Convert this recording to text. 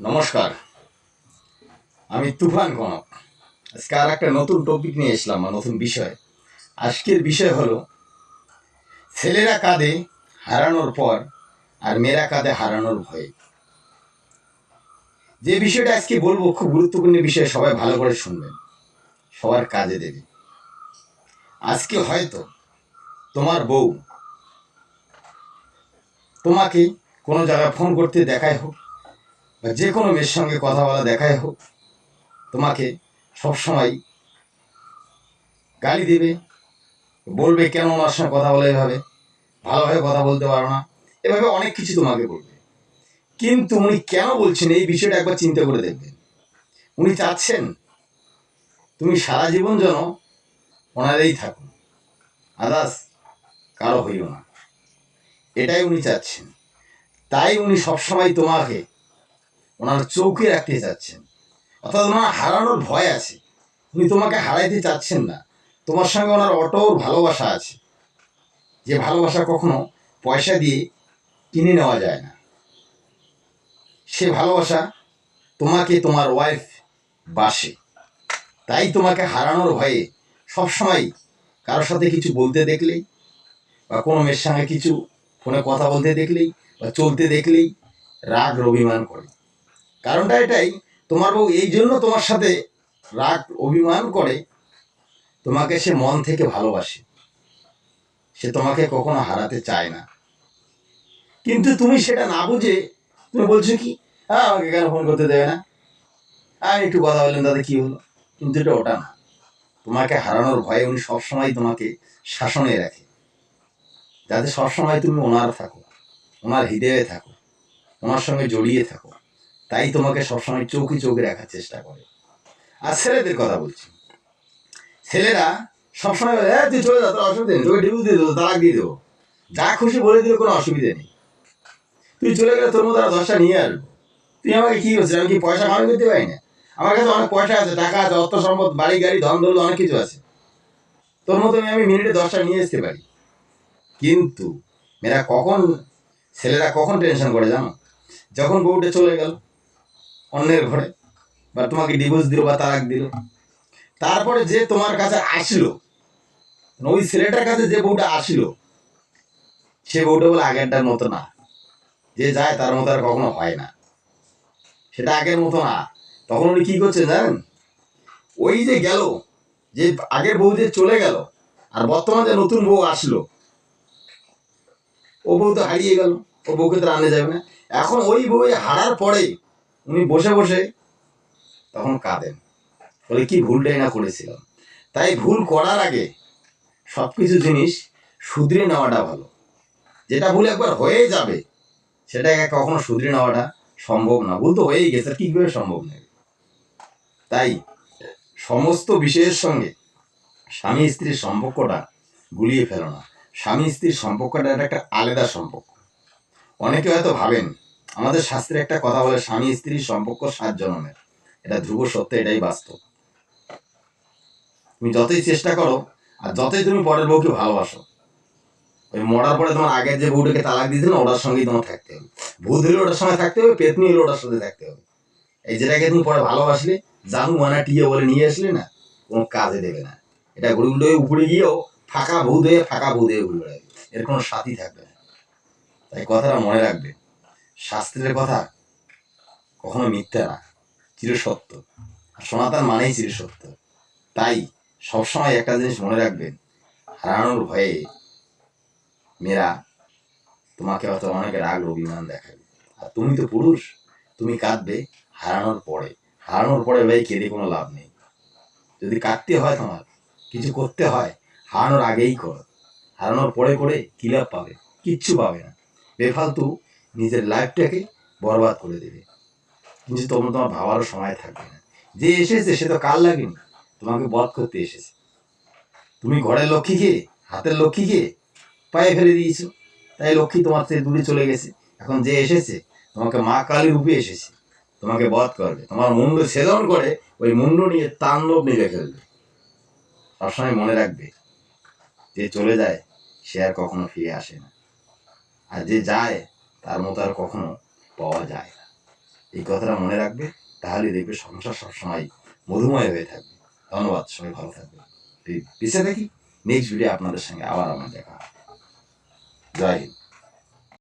নমস্কার। আমি তুফান কনক। আজকে আর একটা নতুন টপিক নিয়ে এসলাম নতুন বিষয়। আজকের বিষয় হলো, ছেলেরা কাঁদে হারানোর পর, আর মেয়েরা কাঁদে হারানোর ভয়ে। যে বিষয়টা আজকে বলব খুব গুরুত্বপূর্ণ বিষয়, সবাই ভালো করে শুনবেন। সবার কাজে দেবে আজকে হয়তো তোমার বউ তোমাকে কোনো জায়গায় ফোন করতে দেখাই হোক যে কোনো মেয়ের সঙ্গে কথা বলা দেখায় হোক, তোমাকে সবসময় গালি দেবে, বলবে কেন ওনার সঙ্গে কথা বলে এভাবে, ভালোভাবে কথা বলতে পারো না, এভাবে অনেক কিছু তোমাকে বলবে। কিন্তু উনি কেন বলছেন এই বিষয়টা একবার চিন্তা করে দেখবেন। উনি চাচ্ছেন তুমি সারা জীবন যেন ওনারেই থাকো, আদার্স কারও হইও না। এটাই উনি চাচ্ছেন। তাই উনি সবসময় তোমাকে ওনার চৌকে রাখতে চাচ্ছেন অর্থাৎ ওনার হারানোর ভয় আছে। উনি তোমাকে হারাইতে চাচ্ছেন না। তোমার সঙ্গে ওনার অটর ভালোবাসা আছে। যে ভালোবাসা কখনো পয়সা দিয়ে কিনে নেওয়া যায় না। সে ভালোবাসা তোমাকে তোমার ওয়াইফ বাসে। তাই তোমাকে হারানোর ভয়ে সবসময় কারোর সাথে কিছু বলতে দেখলেই বা কোনো মেয়ের সঙ্গে কিছু ফোনে কথা বলতে দেখলেই বা চলতে দেখলেই রাগ অভিমান করে। কারণটা এটাই, তোমার বউ এই জন্য তোমার সাথে রাগ, অভিমান করে, তোমাকে সে মন থেকে ভালোবাসে। সে তোমাকে কখনো হারাতে চায় না। কিন্তু তুমি সেটা না বুঝে, তুমি বলছো কি হ্যাঁ আমাকে কেন ফোন করতে দেবে না। আমি একটু কথা বললাম তাতে কি হলো? কিন্তু এটা ওটা না। তোমাকে হারানোর ভয়ে উনি সবসময় তোমাকে শাসনে রাখে। যাতে সবসময় তুমি ওনার থাকো, ওনার হৃদয়ে থাকো, ওনার সঙ্গে জড়িয়ে থাকো। তাই তোমাকে সবসময় চৌকি চৌকি রাখার চেষ্টা করে। আর ছেলেদের কথা বলছি। ছেলেরা সবসময় হ্যাঁ তুই চলে যা, তোর অসুবিধা নেই, তোকে ডিভোর্স দিয়ে দেবো, তালাক দিয়ে দেবো। যা খুশি বলে দিলে কোনো অসুবিধা নেই। তুই চলে গেলে তোর মতো আর দশটা নিয়ে আসব। তুই আমাকে কি করছিস? আমি কি পয়সা কামাই করতে পারি না? আমার কাছে অনেক পয়সা আছে, টাকা আছে অর্থ সম্পদ, বাড়ি, গাড়ি, ধন, দৌলত, অনেক কিছু আছে। তোর মতো আমি মিনিটে দশটা নিয়ে আসতে পারি। কিন্তু মেয়েরা কখন, ছেলেরা কখন টেনশন করে জানো? যখন বউটা চলে গেল অন্যের ঘরে, বা তোমাকে ডিভোর্স দিল বা তালাক দিল। তারপরে যে তোমার কাছে আসলো ওই ছেলেটার কাছে যে বউটা আসলো, সে বউটা বলে আগেরটার মতো না। যে যায় তার মতো আর কখনো হয় না। সেটা আগের মতো না। তখন উনি কী করছেন জানেন? ওই যে গেল, যে আগের বউ যে চলে গেল, আর বর্তমানে যে নতুন বউ আসলো, ও বউ তো হারিয়ে গেল, ও বউকে তো আনে যাবে না। এখন ওই বউ হারার পরে উনি বসে বসে তখন কাঁদেন। বলে, কি ভুলটাই না করেছিলাম। তাই ভুল করার আগে সব কিছু জিনিস শুধরে নেওয়াটা ভালো। যেটা ভুল একবার হয়ে যাবে সেটাকে কখনো শুধরে নেওয়াটা সম্ভব না। ভুল তো হয়েই গেছে, আর কি করে সম্ভব নয়? তাই সমস্ত বিষয়ের সঙ্গে স্বামী স্ত্রীর সম্পর্কটা গুলিয়ে ফেলো না। স্বামী স্ত্রীর সম্পর্কটা একটা আলাদা সম্পর্ক। অনেকে হয়তো ভাবেন আমাদের শাস্ত্রে একটা কথা বলে, স্বামী স্ত্রীর সম্পর্ক সাত জনমের এটা ধ্রুব সত্য, এটাই বাস্তব। তুমি যতই চেষ্টা করো, আর যতই তুমি পরের বউকে ভালোবাসো, ওই মরার পরে তোমার আগের যে বউটাকে তালাক দিয়েছিল ওটার সঙ্গেই তোমার থাকতে হবে। ভূত হলে ওটার সঙ্গে থাকতে হবে, পেতনি হলে ওটার সাথে থাকতে হবে। এই যেটাকে তুমি পরে ভালোবাসলে, জানু মানা টিয়ে বলে নিয়ে আসলে না, কোনো কাজে দেবে না। এটা উল্টো হয়ে উপরে গিয়েও ফাঁকা ভূত হয়ে ফাঁকা ভূত হয়ে ঘুরে এর কোনো সাথী থাকবে না। তাই কথাটা মনে রাখবে। শাস্ত্রের কথা কখনো মিথ্যা না, চিরসত্য। আর সনাতন মানেই চিরসত্য। তাই সবসময় একটা জিনিস মনে রাখবেন, হারানোর ভয়ে মেয়েরা তোমাকে হয়তো অনেক রাগ অভিমান দেখাবে। আর তুমি তো পুরুষ, তুমি কাঁদবে হারানোর পরে। হারানোর পরে ভাই কেঁদে কোনো লাভ নেই। যদি কাঁদতে হয় তোমার, কিছু করতে হয়, হারানোর আগেই করো। হারানোর পরে করে কি লাভ পাবে? কিচ্ছু পাবে না। বেফালতু নিজের লাইফটাকে বরবাদ করে দেবে। কিন্তু তোমার তোমার ভাবারও সময় থাকবে না। যে এসেছে, সে তো কাল লাগেনি তোমাকে বধ করতে এসেছে। তুমি ঘরের লক্ষ্মীকে, হাতের লক্ষ্মীকে পায়ে ফেলে দিয়েছ। তাই লক্ষ্মী তোমার থেকে দূরে চলে গেছে। এখন যে এসেছে, তোমাকে মা কালী রূপে এসেছে। তোমাকে বধ করবে। তোমার মুন্ড ছেদন করে ওই মুন্ড নিয়ে তাণ্ডব নিয়ে ফেলবে। সবসময় মনে রাখবে, যে চলে যায়, সে আর কখনো ফিরে আসে না। আর যে যায় তার মতো আর কখনো পাওয়া যায় না। এই কথাটা মনে রাখবে তাহলে দেখবে সংসার সবসময় মধুময় হয়ে থাকবে। ধন্যবাদ, সবাই ভালো থাকবে পিছিয়ে দেখি নেক্সট ভিডিও আপনাদের সঙ্গে আবার আমার দেখা। জয় হিন্দ।